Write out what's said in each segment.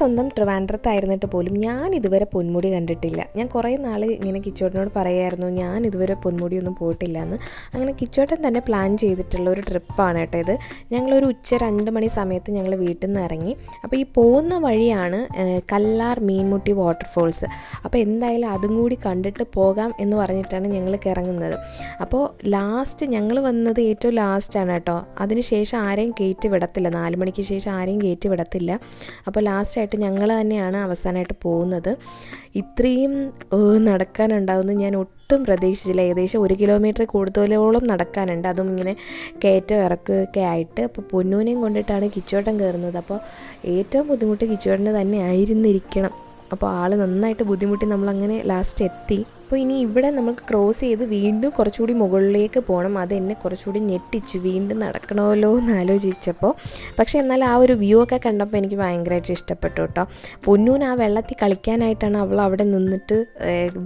സ്വന്തം ട്രിവാൻഡ്രത്തായിരുന്നിട്ട് പോലും ഞാൻ ഇതുവരെ പൊന്മുടി കണ്ടിട്ടില്ല. ഞാൻ കുറേ നാൾ ഇങ്ങനെ കിച്ചോട്ടനോട് പറയായിരുന്നു ഞാൻ ഇതുവരെ പൊന്മുടിയൊന്നും പോയിട്ടില്ല എന്ന് അങ്ങനെ കിച്ചോട്ടൻ തന്നെ പ്ലാൻ ചെയ്തിട്ടുള്ള ഒരു ട്രിപ്പാണ് കേട്ടോ ഇത്. ഞങ്ങളൊരു ഉച്ച രണ്ട് മണി സമയത്ത് ഞങ്ങൾ വീട്ടിൽ നിന്ന് ഇറങ്ങി. അപ്പോൾ ഈ പോകുന്ന വഴിയാണ് കല്ലാർ മീൻമുട്ടി വാട്ടർഫോൾസ് അപ്പോൾ എന്തായാലും അതും കൂടി കണ്ടിട്ട് പോകാം എന്ന് പറഞ്ഞിട്ടാണ് ഞങ്ങൾ ഇറങ്ങുന്നത് അപ്പോൾ ലാസ്റ്റ് ഞങ്ങൾ വന്നത് ഏറ്റവും ലാസ്റ്റാണ് കേട്ടോ. അതിനുശേഷം ആരെയും കയറ്റി വിടത്തില്ല. നാല് മണിക്ക് ശേഷം ആരെയും കയറ്റി വിടത്തില്ല. അപ്പോൾ ലാസ്റ്റായിട്ട് ഞങ്ങൾ തന്നെയാണ് അവസാനമായിട്ട് പോകുന്നത്. ഇത്രയും നടക്കാനുണ്ടാവുമെന്ന് ഞാൻ ഒട്ടും പ്രതീക്ഷിച്ചില്ല. ഏകദേശം ഒരു കിലോമീറ്റർ കൂടുതലോളം നടക്കാനുണ്ട്. അതും ഇങ്ങനെ കയറ്റം ഇറക്കുകയൊക്കെ ആയിട്ട്. അപ്പോൾ പൊന്നൂനെയും കൊണ്ടിട്ടാണ് കിച്ചോട്ടം കയറുന്നത്. അപ്പോൾ ഏറ്റവും ബുദ്ധിമുട്ട് കിച്ചോട്ടന്റെ തന്നെ ആയിരുന്നിരിക്കണം. അപ്പോൾ ആൾ നന്നായിട്ട് ബുദ്ധിമുട്ടി നമ്മളങ്ങനെ ലാസ്റ്റ് എത്തി. അപ്പോൾ ഇനി ഇവിടെ നമ്മൾ ക്രോസ് ചെയ്ത് വീണ്ടും കുറച്ചുകൂടി മുകളിലേക്ക് പോകണം അത് എന്നെ കുറച്ചുകൂടി ഞെട്ടിച്ചു. വീണ്ടും നടക്കണമല്ലോ എന്ന് ആലോചിച്ചപ്പോൾ പക്ഷേ എന്നാൽ ആ ഒരു വ്യൂ ഒക്കെ കണ്ടപ്പോൾ എനിക്ക് ഭയങ്കരമായിട്ട് ഇഷ്ടപ്പെട്ടു കേട്ടോ. പൊന്നൂന് ആ വെള്ളത്തിൽ കളിക്കാനായിട്ടാണ് അവൾ അവിടെ നിന്നിട്ട്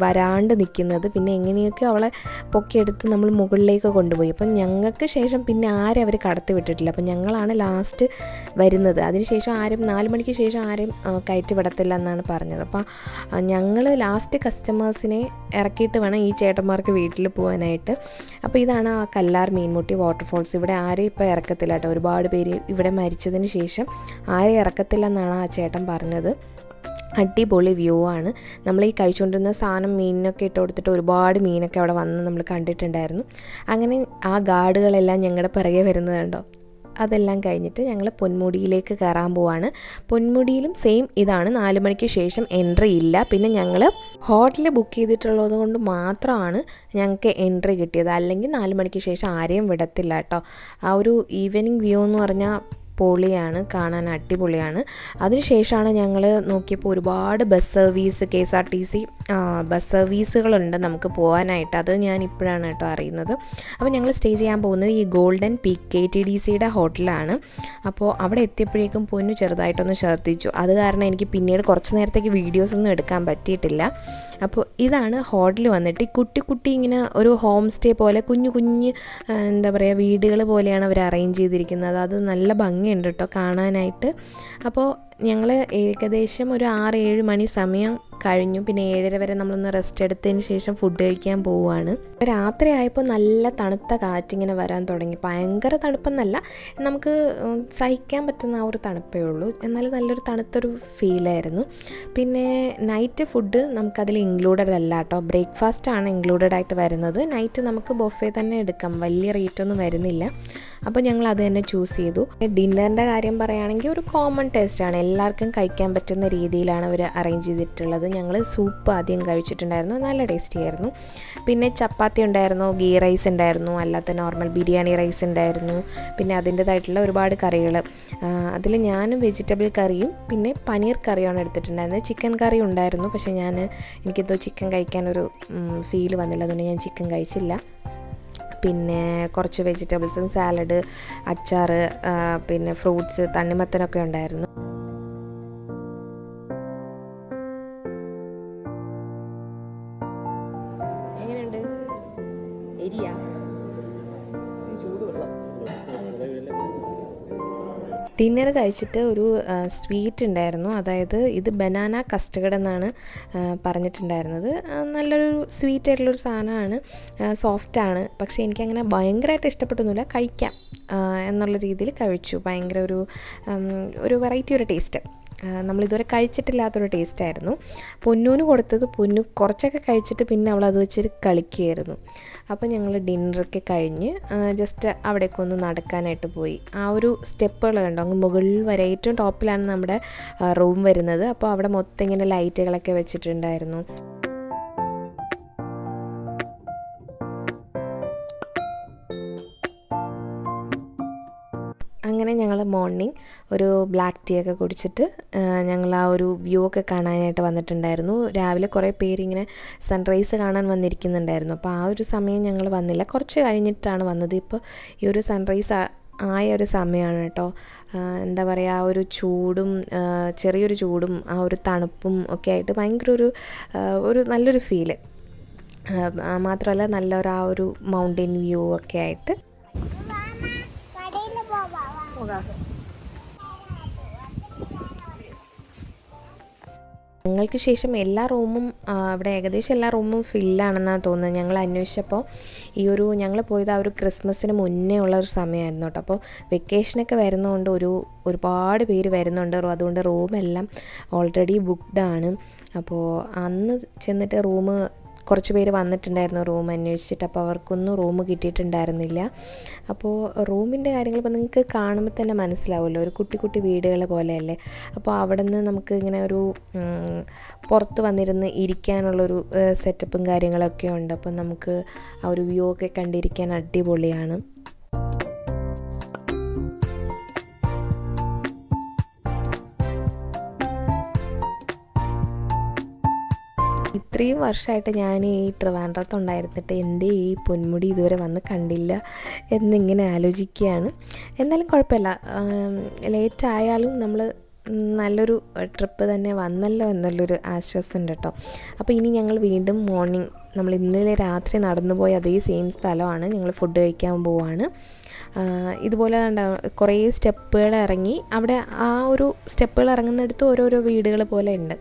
വരാണ്ട് നിൽക്കുന്നത്. പിന്നെ എങ്ങനെയൊക്കെയോ അവളെ പൊക്കിയെടുത്ത് നമ്മൾ മുകളിലേക്ക് കൊണ്ടുപോയി. അപ്പം ഞങ്ങൾക്ക് ശേഷം പിന്നെ ആരും അവർ കടത്തി വിട്ടിട്ടില്ല. അപ്പം ഞങ്ങളാണ് ലാസ്റ്റ് വരുന്നത്. അതിനുശേഷം ആരും നാല് മണിക്ക് ശേഷം ആരും കയറ്റി വിടത്തില്ല എന്നാണ് പറഞ്ഞത്. അപ്പം ഞങ്ങൾ ലാസ്റ്റ് കസ്റ്റമേഴ്സിനെ ഇറക്കിയിട്ട് വേണം ഈ ചേട്ടന്മാർക്ക് വീട്ടിൽ പോകാനായിട്ട്. അപ്പോൾ ഇതാണ് ആ കല്ലാർ മീൻമുട്ടി വാട്ടർഫോൾസ് ഇവിടെ ആരെയും ഇപ്പോൾ ഇറക്കത്തില്ല കേട്ടോ. ഒരുപാട് പേര് ഇവിടെ മരിച്ചതിന് ശേഷം ആരെയും ഇറക്കത്തില്ല എന്നാണ് ആ ചേട്ടൻ പറഞ്ഞത്. അടിപൊളി വ്യൂ ആണ്. നമ്മൾ ഈ കഴിച്ചുകൊണ്ടിരുന്ന സാധനം മീനിനൊക്കെ ഇട്ട് കൊടുത്തിട്ട് ഒരുപാട് മീനൊക്കെ അവിടെ വന്ന് നമ്മൾ കണ്ടിട്ടുണ്ടായിരുന്നു. അങ്ങനെ ആ ഗാർഡുകളെല്ലാം ഞങ്ങളുടെ പിറകെ വരുന്നത് കണ്ടോ? അതെല്ലാം കഴിഞ്ഞിട്ട് ഞങ്ങൾ പൊന്മുടിയിലേക്ക് കയറാൻ പോവാണ്. പൊന്മുടിയിലും സെയിം ഇതാണ്. നാല് മണിക്ക് ശേഷം എൻട്രി ഇല്ല. പിന്നെ ഞങ്ങൾ ഹോട്ടൽ ബുക്ക് ചെയ്തിട്ടുള്ളത് കൊണ്ട് മാത്രമാണ് ഞങ്ങൾക്ക് എൻട്രി കിട്ടിയത്. അല്ലെങ്കിൽ നാല് മണിക്ക് ശേഷം ആരെയും വിടത്തില്ല കേട്ടോ ആ ഒരു ഈവനിങ് വ്യൂ എന്ന് പറഞ്ഞാൽ പൊളിയാണ് കാണാൻ അടിപൊളിയാണ്. അതിനുശേഷമാണ് ഞങ്ങൾ നോക്കിയപ്പോൾ ഒരുപാട് bus service K S R T C bus സർവീസുകളുണ്ട് നമുക്ക് പോകാനായിട്ട് അത് ഞാൻ ഇപ്പോഴാണ് കേട്ടോ അറിയുന്നത്. അപ്പോൾ ഞങ്ങൾ സ്റ്റേ ചെയ്യാൻ പോകുന്നത് ഈ golden peak K T D സിയുടെ ഹോട്ടലാണ് അപ്പോൾ അവിടെ എത്തിയപ്പോഴേക്കും പൊന്നു ചെറുതായിട്ടൊന്ന് ഛർദ്ദിച്ചു. അത് കാരണം എനിക്ക് പിന്നീട് കുറച്ച് നേരത്തേക്ക് വീഡിയോസ് ഒന്നും എടുക്കാൻ പറ്റിയിട്ടില്ല. അപ്പോൾ ഇതാണ് ഹോട്ടലിൽ വന്നിട്ട് കുട്ടി കുട്ടി ഇങ്ങനെ ഒരു ഹോം സ്റ്റേ പോലെ കുഞ്ഞു കുഞ്ഞ് എന്താ പറയുക വീടുകൾ പോലെയാണ് അവർ അറേഞ്ച് ചെയ്തിരിക്കുന്നത്. അത് നല്ല ഭംഗിയുണ്ട് കേട്ടോ കാണാനായിട്ട്. അപ്പോൾ ഞങ്ങൾ ഏകദേശം ഒരു ആറ് ഏഴ് മണി സമയം കഴിഞ്ഞു. പിന്നെ ഏഴര വരെ നമ്മളൊന്ന് റെസ്റ്റ് എടുത്തതിന് ശേഷം ഫുഡ് കഴിക്കാൻ പോവുകയാണ്. രാത്രി ആയപ്പോൾ നല്ല തണുത്ത കാറ്റിങ്ങനെ വരാൻ തുടങ്ങി. ഭയങ്കര തണുപ്പെന്നല്ല നമുക്ക് സഹിക്കാൻ പറ്റുന്ന ആ ഒരു തണുപ്പേ ഉള്ളൂ. എന്നാലും നല്ലൊരു തണുത്തൊരു ഫീലായിരുന്നു പിന്നെ നൈറ്റ് ഫുഡ് നമുക്കതിൽ ഇൻക്ലൂഡഡ് അല്ല കേട്ടോ. ബ്രേക്ക്ഫാസ്റ്റ് ആണ് ഇൻക്ലൂഡഡ് ആയിട്ട് വരുന്നത്. നൈറ്റ് നമുക്ക് ബൊഫേ തന്നെ എടുക്കാം. വലിയ റേറ്റ് ഒന്നും വരുന്നില്ല. അപ്പോൾ ഞങ്ങൾ അത് തന്നെ ചൂസ് ചെയ്തു. ഡിന്നറിന്റെ കാര്യം പറയുകയാണെങ്കിൽ ഒരു കോമൺ ടേസ്റ്റാണ് എല്ലാവർക്കും കഴിക്കാൻ പറ്റുന്ന രീതിയിലാണ് അവർ അറേഞ്ച് ചെയ്തിട്ടുള്ളത്. ഞങ്ങൾ സൂപ്പ് ആദ്യം കഴിച്ചിട്ടുണ്ടായിരുന്നു. നല്ല ടേസ്റ്റി ആയിരുന്നു. പിന്നെ ചപ്പാത്തി ഉണ്ടായിരുന്നു ഗീ റൈസ് ഉണ്ടായിരുന്നു അല്ലാത്ത നോർമൽ ബിരിയാണി റൈസ് ഉണ്ടായിരുന്നു. പിന്നെ അതിന്റേതായിട്ടുള്ള ഒരുപാട് കറികൾ അതിൽ ഞാനും വെജിറ്റബിൾ കറിയും പിന്നെ പനീർ കറിയാണ് എടുത്തിട്ടുണ്ടായിരുന്നത്. ചിക്കൻ കറി ഉണ്ടായിരുന്നു പക്ഷേ ഞാൻ എനിക്കെന്തോ ചിക്കൻ കഴിക്കാനൊരു ഫീൽ വന്നില്ല. അതുകൊണ്ട് ഞാൻ ചിക്കൻ കഴിച്ചില്ല. പിന്നെ കുറച്ച് വെജിറ്റബിൾസും സാലഡ് അച്ചാറ് പിന്നെ ഫ്രൂട്ട്സ് തണ്ണിമത്തനൊക്കെ ഉണ്ടായിരുന്നു. ഡിന്നർ കഴിച്ചിട്ട് ഒരു സ്വീറ്റ് ഉണ്ടായിരുന്നു. അതായത് ഇത് ബനാന കസ്റ്റർഡ് എന്നാണ് പറഞ്ഞിട്ടുണ്ടായിരുന്നത്. നല്ലൊരു സ്വീറ്റ് ആയിട്ടുള്ളൊരു സാധനമാണ്. സോഫ്റ്റാണ് പക്ഷേ എനിക്കങ്ങനെ ഭയങ്കരമായിട്ട് ഇഷ്ടപ്പെട്ടൊന്നുമില്ല. കഴിക്കാം എന്നുള്ള രീതിയിൽ കഴിച്ചു. ഭയങ്കര ഒരു ഒരു വെറൈറ്റി ഒരു ടേസ്റ്റ് നമ്മളിതുവരെ കഴിച്ചിട്ടില്ലാത്തൊരു ടേസ്റ്റായിരുന്നു. പൊന്നൂന് കൊടുത്തത് പൊന്നു കുറച്ചൊക്കെ കഴിച്ചിട്ട് പിന്നെ അവൾ അത് വെച്ചിട്ട് കളിക്കുകയായിരുന്നു. അപ്പോൾ ഞങ്ങൾ ഡിന്നറൊക്കെ കഴിഞ്ഞ് ജസ്റ്റ് അവിടേക്ക് ഒന്ന് നടക്കാനായിട്ട് പോയി. ആ ഒരു സ്റ്റെപ്പുകൾ കണ്ടോ? അങ്ങ് മുകളിൽ വരെ ഏറ്റവും ടോപ്പിലാണ് നമ്മുടെ റൂം വരുന്നത്. അപ്പോൾ അവിടെ മൊത്തം ഇങ്ങനെ ലൈറ്റുകളൊക്കെ വെച്ചിട്ടുണ്ടായിരുന്നു. അങ്ങനെ ഞങ്ങൾ മോർണിംഗ് ഒരു ബ്ലാക്ക് ടീ ഒക്കെ കുടിച്ചിട്ട് ഞങ്ങൾ ആ ഒരു വ്യൂ ഒക്കെ കാണാനായിട്ട് വന്നിട്ടുണ്ടായിരുന്നു. രാവിലെ കുറേ പേരിങ്ങനെ സൺറൈസ് കാണാൻ വന്നിരിക്കുന്നുണ്ടായിരുന്നു. അപ്പോൾ ആ ഒരു സമയം ഞങ്ങൾ വന്നില്ല. കുറച്ച് കഴിഞ്ഞിട്ടാണ് വന്നത്. ഇപ്പോൾ ഈ ഒരു സൺറൈസ് ആയ ഒരു സമയമാണ് കേട്ടോ. എന്താ പറയുക ആ ഒരു ചൂടും ചെറിയൊരു ചൂടും ആ ഒരു തണുപ്പും ഒക്കെ ആയിട്ട് ഭയങ്കര ഒരു ഒരു നല്ലൊരു ഫീൽ മാത്രമല്ല നല്ലൊരു ആ ഒരു മൗണ്ടൻ വ്യൂ ഒക്കെ ആയിട്ട്. കടയിൽ ഞങ്ങൾക്ക് ശേഷം എല്ലാ റൂമും ഇവിടെ ഏകദേശം എല്ലാ റൂമും ഫില്ലാണെന്നാണ് തോന്നുന്നത്. ഞങ്ങൾ അന്വേഷിച്ചപ്പോൾ ഈ ഒരു ഞങ്ങൾ പോയത് ആ ഒരു ക്രിസ്മസിന് മുന്നേ ഉള്ള ഒരു സമയമായിരുന്നു കേട്ടോ. അപ്പോൾ വെക്കേഷനൊക്കെ വരുന്നതുകൊണ്ട് ഒരു ഒരുപാട് പേര് വരുന്നുണ്ട്. അതുകൊണ്ട് റൂമെല്ലാം ഓൾറെഡി ബുക്ക്ഡ് ആണ്. അപ്പോൾ അന്ന് ചെന്നിട്ട് റൂം കുറച്ച് പേര് വന്നിട്ടുണ്ടായിരുന്നു റൂം അന്വേഷിച്ചിട്ട് അപ്പോൾ അവർക്കൊന്നും റൂം കിട്ടിയിട്ടുണ്ടായിരുന്നില്ല. അപ്പോൾ റൂമിന്റെ കാര്യങ്ങൾ ഇപ്പോൾ നിങ്ങൾക്ക് കാണുമ്പോൾ തന്നെ മനസ്സിലാവുമല്ലോ ഒരു കുട്ടി കുട്ടി വീടുകൾ പോലെയല്ലേ. അപ്പോൾ അവിടെ നിന്ന് നമുക്ക് ഇങ്ങനെ ഒരു പുറത്ത് വന്നിരുന്ന് ഇരിക്കാനുള്ളൊരു സെറ്റപ്പും കാര്യങ്ങളൊക്കെ ഉണ്ട്. അപ്പോൾ നമുക്ക് ആ ഒരു വ്യൂ ഒക്കെ കണ്ടിരിക്കാൻ അടിപൊളിയാണ്. ഇത്രയും വർഷമായിട്ട് ഞാൻ ഈ ട്രിവാൻഡ്രത്തുണ്ടായിരുന്നിട്ട് എന്റെ ഈ പൊന്മുടി ഇതുവരെ വന്ന് കണ്ടില്ല എന്നിങ്ങനെ ആലോചിക്കുകയാണ്. എന്നാലും കുഴപ്പമില്ല. ലേറ്റ് ആയാലും നമ്മൾ നല്ലൊരു ട്രിപ്പ് തന്നെ വന്നല്ലോ എന്നുള്ളൊരു ആശ്വാസം ഉണ്ട് കേട്ടോ. അപ്പോൾ ഇനി ഞങ്ങൾ വീണ്ടും മോർണിംഗ് നമ്മൾ ഇന്നലെ രാത്രി നടന്നു പോയ അതേ സെയിം സ്ഥലമാണ്. ഞങ്ങൾ ഫുഡ് കഴിക്കാൻ പോവാണ്. ഇതുപോലെ കുറേ സ്റ്റെപ്പുകൾ ഇറങ്ങി. അവിടെ ആ ഒരു സ്റ്റെപ്പുകൾ ഇറങ്ങുന്നിടത്ത് ഓരോരോ വീടുകൾ പോലെ ഉണ്ട്.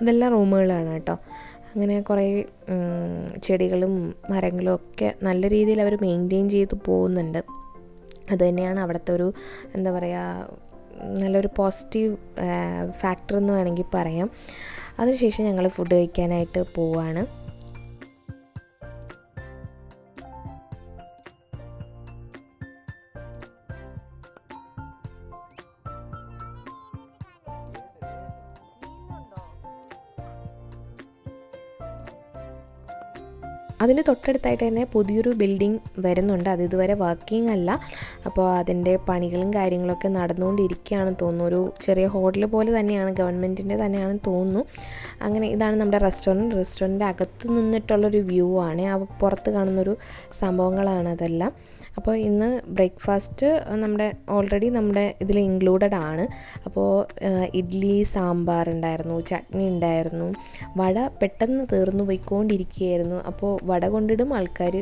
അതെല്ലാം റൂമുകളാണ് കേട്ടോ. അങ്ങനെ കുറേ ചെടികളും മരങ്ങളും ഒക്കെ നല്ല രീതിയിൽ അവർ മെയിന്റെയിൻ ചെയ്ത് പോകുന്നുണ്ട്. അതുതന്നെയാണ് അവിടുത്തെ ഒരു എന്താ പറയുക നല്ലൊരു പോസിറ്റീവ് ഫാക്ടർ എന്ന് വേണമെങ്കിൽ പറയാം. അതിനുശേഷം ഞങ്ങൾ ഫുഡ് കഴിക്കാനായിട്ട് പോവാണ്. അതിന് തൊട്ടടുത്തായിട്ട് തന്നെ പുതിയൊരു ബിൽഡിംഗ് വരുന്നുണ്ട്. അത് ഇതുവരെ വർക്കിംഗ് അല്ല. അപ്പോൾ അതിന്റെ പണികളും കാര്യങ്ങളൊക്കെ നടന്നുകൊണ്ടിരിക്കുകയാണെന്ന് തോന്നുന്നു. ഒരു ചെറിയ ഹോട്ടൽ പോലെ തന്നെയാണ് ഗവൺമെന്റിന്റെ തന്നെയാണെന്ന് തോന്നുന്നു. അങ്ങനെ ഇതാണ് നമ്മുടെ റെസ്റ്റോറന്റ് റെസ്റ്റോറന്റിന്റെ അകത്ത് നിന്നിട്ടുള്ളൊരു വ്യൂ ആണ്. ആ പുറത്ത് കാണുന്നൊരു സംഭവങ്ങളാണ് അതെല്ലാം. അപ്പോൾ ഇന്ന് ബ്രേക്ക്ഫാസ്റ്റ് നമ്മുടെ ഓൾറെഡി നമ്മുടെ ഇതിൽ ഇൻക്ലൂഡഡ് ആണ്. അപ്പോൾ ഇഡ്ഡലി സാമ്പാർ ഉണ്ടായിരുന്നു ചട്നി ഉണ്ടായിരുന്നു വട പെട്ടെന്ന് തീർന്നു പോയിക്കൊണ്ടിരിക്കുകയായിരുന്നു. അപ്പോൾ വട കൊണ്ടിടും ആൾക്കാർ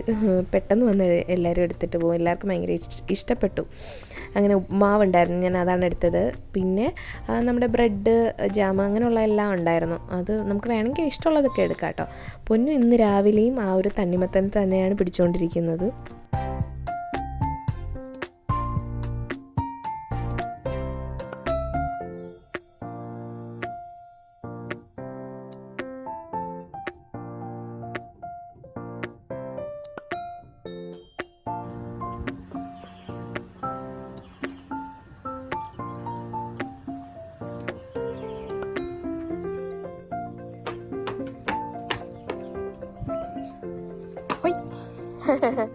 പെട്ടെന്ന് വന്ന് എല്ലാവരും എടുത്തിട്ട് പോകും. എല്ലാവർക്കും ഭയങ്കര ഇഷ്ടപ്പെട്ടു. അങ്ങനെ ഉപ്മാവ് ഉണ്ടായിരുന്നു ഞാൻ അതാണ് എടുത്തത്. പിന്നെ നമ്മുടെ ബ്രെഡ് ജാം അങ്ങനെയുള്ള എല്ലാം ഉണ്ടായിരുന്നു. അത് നമുക്ക് വേണമെങ്കിൽ ഇഷ്ടമുള്ളതൊക്കെ എടുക്കാം കേട്ടോ. പൊന്നു ഇന്ന് രാവിലെയും ആ ഒരു തണ്ണിമത്തൻ തന്നെയാണ് പിടിച്ചുകൊണ്ടിരിക്കുന്നത് അങ്ങനെ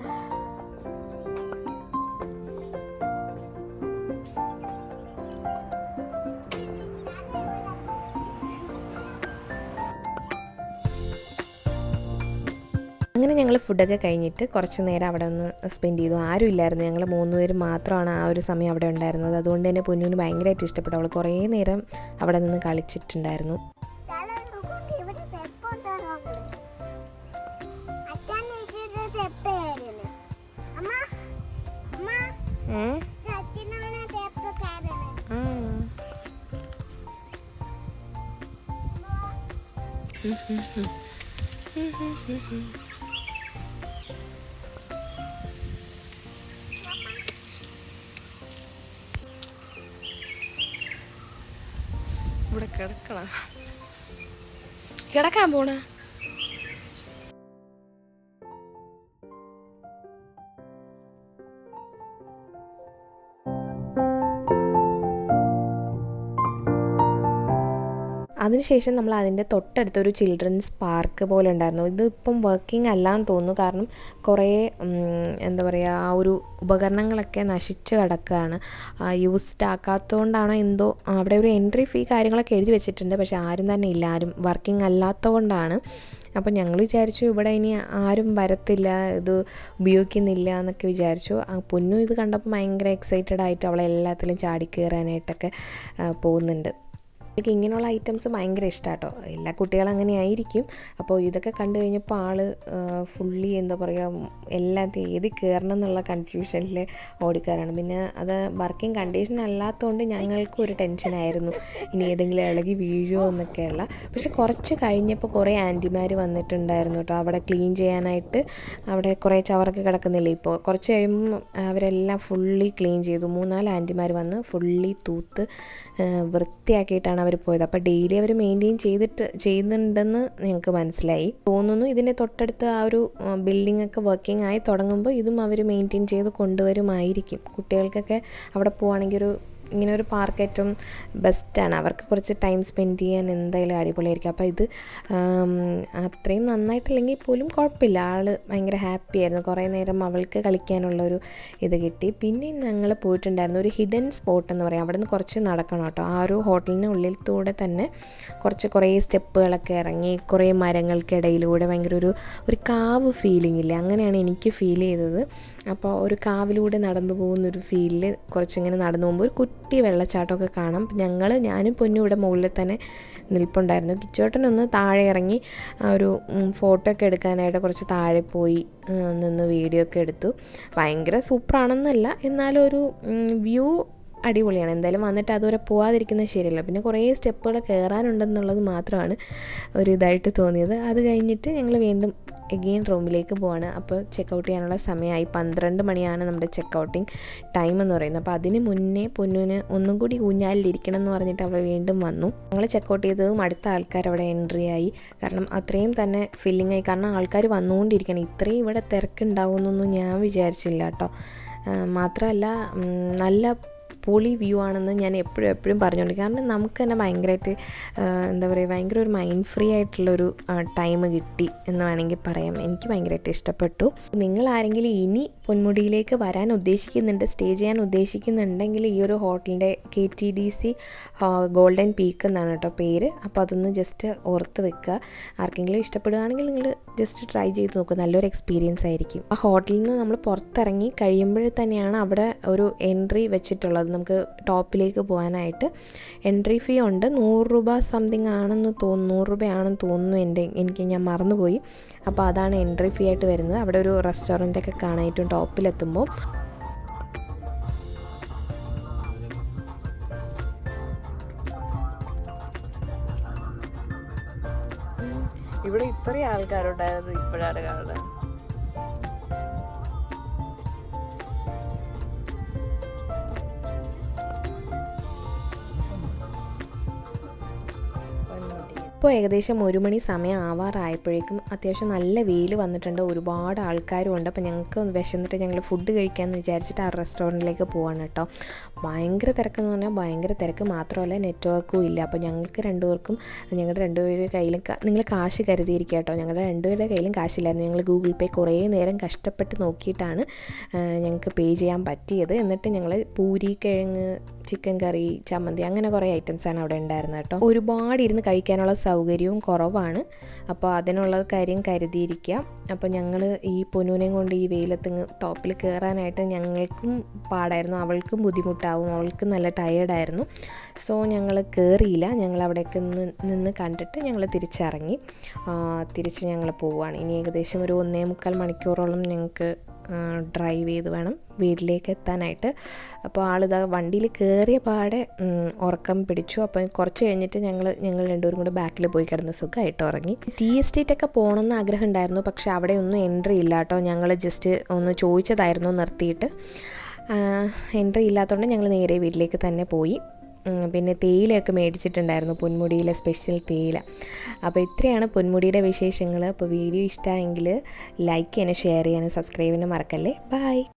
ഞങ്ങൾ ഫുഡൊക്കെ കഴിഞ്ഞിട്ട് കുറച്ച് നേരം അവിടെ ഒന്ന് സ്പെൻഡ് ചെയ്തു. ആരും ഇല്ലായിരുന്നു. ഞങ്ങൾ മൂന്ന് പേര് മാത്രമാണ് ആ ഒരു സമയം അവിടെ ഉണ്ടായിരുന്നത്. അതുകൊണ്ട് തന്നെ പൊന്നുവിന് ഭയങ്കരമായിട്ട് ഇഷ്ടപ്പെട്ടു. അവൾ കുറേ നേരം അവിടെ നിന്ന് കളിച്ചിട്ടുണ്ടായിരുന്നു. ഇവിടെ കിടക്കണ. കിടക്കാൻ പോണ? അതിനുശേഷം നമ്മൾ അതിന്റെ തൊട്ടടുത്തൊരു ചിൽഡ്രൻസ് പാർക്ക് പോലെ ഉണ്ടായിരുന്നു. ഇതിപ്പം വർക്കിംഗ് അല്ലാന്ന് തോന്നുന്നു. കാരണം കുറേ എന്താ പറയുക ആ ഒരു ഉപകരണങ്ങളൊക്കെ നശിച്ച് കിടക്കുകയാണ്. യൂസ്ഡ് ആക്കാത്തതുകൊണ്ടാണോ എന്തോ അവിടെ ഒരു എൻട്രി ഫീ കാര്യങ്ങളൊക്കെ എഴുതി വെച്ചിട്ടുണ്ട്. പക്ഷേ ആരും തന്നെ ഇല്ല. ആരും വർക്കിംഗ് അല്ലാത്തതുകൊണ്ടാണ്. അപ്പം ഞങ്ങൾ വിചാരിച്ചു ഇവിടെ ഇനി ആരും വരത്തില്ല ഇത് ഉപയോഗിക്കുന്നില്ല എന്നൊക്കെ വിചാരിച്ചു. ആ പൊന്നു ഇത് കണ്ടപ്പോൾ ഭയങ്കര എക്സൈറ്റഡ് ആയിട്ട് അവളെ എല്ലാത്തിലും ചാടി പോകുന്നുണ്ട്. എനിക്ക് ഇങ്ങനെയുള്ള ഐറ്റംസ് ഭയങ്കര ഇഷ്ടമാണ് കേട്ടോ എല്ലാ കുട്ടികളും അങ്ങനെ ആയിരിക്കും. അപ്പോൾ ഇതൊക്കെ കണ്ടു കഴിഞ്ഞപ്പോൾ ആൾ ഫുള്ളി എന്താ പറയുക എല്ലാം ഏത് കയറണം എന്നുള്ള കൺഫ്യൂഷനിൽ ഓടിക്കാറാണ്. പിന്നെ അത് വർക്കിംഗ് കണ്ടീഷൻ അല്ലാത്തതുകൊണ്ട് ഞങ്ങൾക്കും ഒരു ടെൻഷനായിരുന്നു ഇനി ഏതെങ്കിലും ഇളകി വീഴുമോ എന്നൊക്കെയുള്ള. പക്ഷെ കുറച്ച് കഴിഞ്ഞപ്പോൾ കുറേ ആന്റിമാർ വന്നിട്ടുണ്ടായിരുന്നു കേട്ടോ. അവിടെ ക്ലീൻ ചെയ്യാനായിട്ട് അവിടെ കുറേ ചവറൊക്കെ കിടക്കുന്നില്ലേ ഇപ്പോൾ. കുറച്ച് കഴിയുമ്പോൾ അവരെല്ലാം ഫുള്ളി ക്ലീൻ ചെയ്തു. മൂന്നാൽ ആന്റിമാർ വന്ന് ഫുള്ളി തൂത്ത് വൃത്തിയാക്കിയിട്ടാണ് അവർ പോയത്. അപ്പോൾ ഡെയിലി അവർ മെയിന്റെയിൻ ചെയ്തിട്ട് ചെയ്യുന്നുണ്ടെന്ന് ഞങ്ങൾക്ക് മനസ്സിലായി. തോന്നുന്നു ഇതിന്റെ തൊട്ടടുത്ത് ആ ഒരു ബിൽഡിംഗ് ഒക്കെ വർക്കിംഗ് ആയി തുടങ്ങുമ്പോൾ ഇതും അവർ മെയിന്റെയിൻ ചെയ്ത് കൊണ്ടുവരുമായിരിക്കും. കുട്ടികൾക്കൊക്കെ അവിടെ പോവുകയാണെങ്കിൽ ഒരു ഇങ്ങനെ ഒരു പാർക്ക് ഏറ്റവും ബെസ്റ്റാണ്. അവർക്ക് കുറച്ച് ടൈം സ്പെൻഡ് ചെയ്യാൻ എന്തായാലും അടിപൊളിയായിരിക്കും. അപ്പോൾ ഇത് അത്രയും നന്നായിട്ടില്ലെങ്കിൽ പോലും കുഴപ്പമില്ല. ആൾ ഭയങ്കര ഹാപ്പി ആയിരുന്നു. കുറേ നേരം അവൾക്ക് കളിക്കാനുള്ളൊരു ഇത് കിട്ടി. പിന്നെ ഞങ്ങൾ പോയിട്ടുണ്ടായിരുന്നു ഒരു ഹിഡൻ സ്പോട്ട് എന്ന് പറയാം. അവിടെ നിന്ന് കുറച്ച് നടക്കണം കേട്ടോ. ആ ഒരു ഹോട്ടലിന് ഉള്ളിലത്തൂടെ തന്നെ കുറച്ച് കുറേ സ്റ്റെപ്പുകളൊക്കെ ഇറങ്ങി കുറേ മരങ്ങൾക്കിടയിലൂടെ ഭയങ്കര ഒരു ഒരു കാവ് ഫീലിംഗ് ഇല്ലേ? അങ്ങനെയാണ് എനിക്ക് ഫീൽ ചെയ്തത്. അപ്പോൾ ഒരു കാവിലൂടെ നടന്നു പോകുന്നൊരു ഫീലിൽ കുറച്ചിങ്ങനെ നടന്നു പോകുമ്പോൾ ഒരു കുട്ടി വെള്ളച്ചാട്ടമൊക്കെ കാണാം. ഞങ്ങൾ ഞാനും പൊന്നും ഇവിടെ മുകളിൽ തന്നെ നിൽപ്പുണ്ടായിരുന്നു. കിച്ചോട്ടനൊന്ന് താഴെ ഇറങ്ങി ഒരു ഫോട്ടോ ഒക്കെ എടുക്കാനായിട്ട് കുറച്ച് താഴെ പോയി നിന്ന് വീഡിയോ ഒക്കെ എടുത്തു. ഭയങ്കര സൂപ്പറാണെന്നല്ല എന്നാലും ഒരു വ്യൂ അടിപൊളിയാണ്. എന്തായാലും വന്നിട്ട് അതുവരെ പോകാതിരിക്കുന്നത് ശരിയല്ല. പിന്നെ കുറേ സ്റ്റെപ്പുകൾ കയറാനുണ്ടെന്നുള്ളത് മാത്രമാണ് ഒരു ഇതായിട്ട് തോന്നിയത്. അത് കഴിഞ്ഞിട്ട് ഞങ്ങൾ വീണ്ടും എഗെയിൻ റൂമിലേക്ക് പോവാണ്. അപ്പോൾ ചെക്കൗട്ട് ചെയ്യാനുള്ള സമയമായി. പന്ത്രണ്ട് മണിയാണ് നമ്മുടെ ചെക്കൗട്ടിങ് ടൈം എന്ന് പറയുന്നത്. അപ്പോൾ അതിന് മുന്നേ പൊന്നുവിന് ഒന്നും കൂടി ഊഞ്ഞാലിരിക്കണം എന്ന് പറഞ്ഞിട്ട് അവൾ വീണ്ടും വന്നു. ഞങ്ങൾ ചെക്കൗട്ട് ചെയ്തതും അടുത്ത ആൾക്കാർ അവിടെ എൻട്രി ആയി. കാരണം അത്രയും തന്നെ ഫില്ലിംഗ് ആയി. കാരണം ആൾക്കാർ വന്നുകൊണ്ടിരിക്കണം ഇത്രയും ഇവിടെ തിരക്കുണ്ടാവുമെന്നൊന്നും ഞാൻ വിചാരിച്ചില്ല കേട്ടോ. മാത്രമല്ല നല്ല പൊളി വ്യൂ ആണെന്ന് ഞാൻ എപ്പോഴും എപ്പോഴും പറഞ്ഞുകൊണ്ട് കാരണം നമുക്ക് തന്നെ ഭയങ്കരമായിട്ട് എന്താ പറയുക ഭയങ്കര ഒരു മൈൻഡ് ഫ്രീ ആയിട്ടുള്ളൊരു ടൈം കിട്ടി എന്ന് വേണമെങ്കിൽ പറയാം. എനിക്ക് ഭയങ്കരമായിട്ട് ഇഷ്ടപ്പെട്ടു. നിങ്ങൾ ആരെങ്കിലും ഇനി പൊന്മുടിയിലേക്ക് വരാൻ ഉദ്ദേശിക്കുന്നുണ്ട് സ്റ്റേ ചെയ്യാൻ ഉദ്ദേശിക്കുന്നുണ്ടെങ്കിൽ ഈ ഒരു ഹോട്ടലിന്റെ K T D C golden peak എന്നാണ് കേട്ടോ പേര്. അപ്പോൾ അതൊന്ന് ജസ്റ്റ് ഓർത്ത് വെക്കുക. ആർക്കെങ്കിലും ഇഷ്ടപ്പെടുകയാണെങ്കിൽ നിങ്ങൾ ജസ്റ്റ് ട്രൈ ചെയ്ത് നോക്കുക നല്ലൊരു എക്സ്പീരിയൻസ് ആയിരിക്കും. ആ ഹോട്ടലിൽ നിന്ന് നമ്മൾ പുറത്തിറങ്ങി കഴിയുമ്പോൾ തന്നെയാണ് അവിടെ ഒരു എൻട്രി വെച്ചിട്ടുള്ളത്. നമുക്ക് ടോപ്പിലേക്ക് പോകാനായിട്ട് എൻട്രി ഫീ ഉണ്ട്. നൂറ് രൂപ സംതിങ് ആണെന്ന് തോന്നുന്നു. നൂറ് രൂപയാണെന്ന് തോന്നുന്നു എന്റെ എനിക്ക് ഞാൻ മറന്നുപോയി. അപ്പോൾ അതാണ് എൻട്രി ഫീ ആയിട്ട് വരുന്നത്. അവിടെ ഒരു റെസ്റ്റോറന്റൊക്കെ കാണാനായിട്ടും ടോപ്പിലെത്തുമ്പോൾ ഇവിടെ ആൾക്കാരുണ്ടായിരുന്നു ഇപ്പോഴാണ് കാണുന്നത്. ഇപ്പോൾ ഏകദേശം ഒരു മണി സമയം ആവാറായപ്പോഴേക്കും അത്യാവശ്യം നല്ല വെയിൽ വന്നിട്ടുണ്ട്. ഒരുപാട് ആൾക്കാരും ഉണ്ട്. അപ്പോൾ ഞങ്ങൾക്ക് വിശന്നിട്ട് ഞങ്ങൾ ഫുഡ് കഴിക്കാമെന്ന് വിചാരിച്ചിട്ട് ആ റെസ്റ്റോറന്റിലേക്ക് പോവാണ് കേട്ടോ. ഭയങ്കര തിരക്കെന്ന് പറഞ്ഞാൽ ഭയങ്കര തിരക്ക് മാത്രമല്ല നെറ്റ്വർക്കും ഇല്ല. അപ്പോൾ ഞങ്ങൾക്ക് രണ്ടുപേർക്കും ഞങ്ങളുടെ രണ്ടുപേരുടെ കയ്യിലും നിങ്ങൾ കാശ് കരുതിയിരിക്കുക കേട്ടോ. ഞങ്ങളുടെ രണ്ടുപേരുടെ കയ്യിലും കാശില്ലായിരുന്നു. ഞങ്ങൾ ഗൂഗിൾ പേ കുറേ നേരം കഷ്ടപ്പെട്ട് നോക്കിയിട്ടാണ് ഞങ്ങൾക്ക് പേ ചെയ്യാൻ പറ്റിയത്. എന്നിട്ട് ഞങ്ങൾ പൂരി കിഴങ്ങ് ചിക്കൻ കറി ചമ്മന്തി അങ്ങനെ കുറേ ഐറ്റംസാണ് അവിടെ ഉണ്ടായിരുന്നത് കേട്ടോ. ഒരുപാട് ഇരുന്ന് കഴിക്കാനുള്ള സൗകര്യവും കുറവാണ്. അപ്പോൾ അതിനുള്ള കാര്യം കരുതിയിരിക്കുക അപ്പോൾ ഞങ്ങൾ ഈ പൊന്നൂനെയും കൊണ്ട് ഈ വെയിലത്ത് ടോപ്പിൽ കയറാനായിട്ട് ഞങ്ങൾക്കും പാടായിരുന്നു. അവൾക്കും ബുദ്ധിമുട്ടാവും. അവൾക്ക് നല്ല ടയേർഡായിരുന്നു സോ ഞങ്ങൾ കയറിയില്ല ഞങ്ങൾ അവിടേക്ക് നിന്ന് കണ്ടിട്ട് ഞങ്ങൾ തിരിച്ചിറങ്ങി. തിരിച്ച് ഞങ്ങൾ പോവുകയാണ് ഇനി ഏകദേശം ഒരു ഒന്നേ മുക്കാൽ മണിക്കൂറോളം ഞങ്ങൾക്ക് ഡ്രൈവ് ചെയ്ത് വേണം വീട്ടിലേക്ക് എത്താനായിട്ട്. അപ്പോൾ ആളിതാ വണ്ടിയിൽ കയറിയ പാടെ ഉറക്കം പിടിച്ചു. അപ്പം കുറച്ച് കഴിഞ്ഞിട്ട് ഞങ്ങൾ ഞങ്ങൾ രണ്ടുപേരും കൂടെ ബാക്കിൽ പോയി കിടന്ന് സുഖമായിട്ട് ഉറങ്ങി. ടി എസ്റ്റേറ്റ് ഒക്കെ പോകണമെന്ന് ആഗ്രഹം ഉണ്ടായിരുന്നു. പക്ഷേ അവിടെ ഒന്നും എൻട്രി ഇല്ല കേട്ടോ. ഞങ്ങൾ ജസ്റ്റ് ഒന്ന് ചോദിച്ചതായിരുന്നു നിർത്തിയിട്ട്. എൻട്രി ഇല്ലാത്തതുകൊണ്ട് ഞങ്ങൾ നേരെ വീട്ടിലേക്ക് തന്നെ പോയി. പിന്നെ തേയിലയൊക്കെ മേടിച്ചിട്ടുണ്ടായിരുന്നു പൊന്മുടിയിലെ സ്പെഷ്യൽ തേയില. അപ്പോൾ ഇത്രയാണ് പൊന്മുടിയുടെ വിശേഷങ്ങൾ അപ്പോൾ വീഡിയോ ഇഷ്ടമായെങ്കിൽ ലൈക്ക് ചെയ്യാനും ഷെയർ ചെയ്യാനും സബ്സ്ക്രൈബ് ചെയ്യാനും മറക്കല്ലേ. ബൈ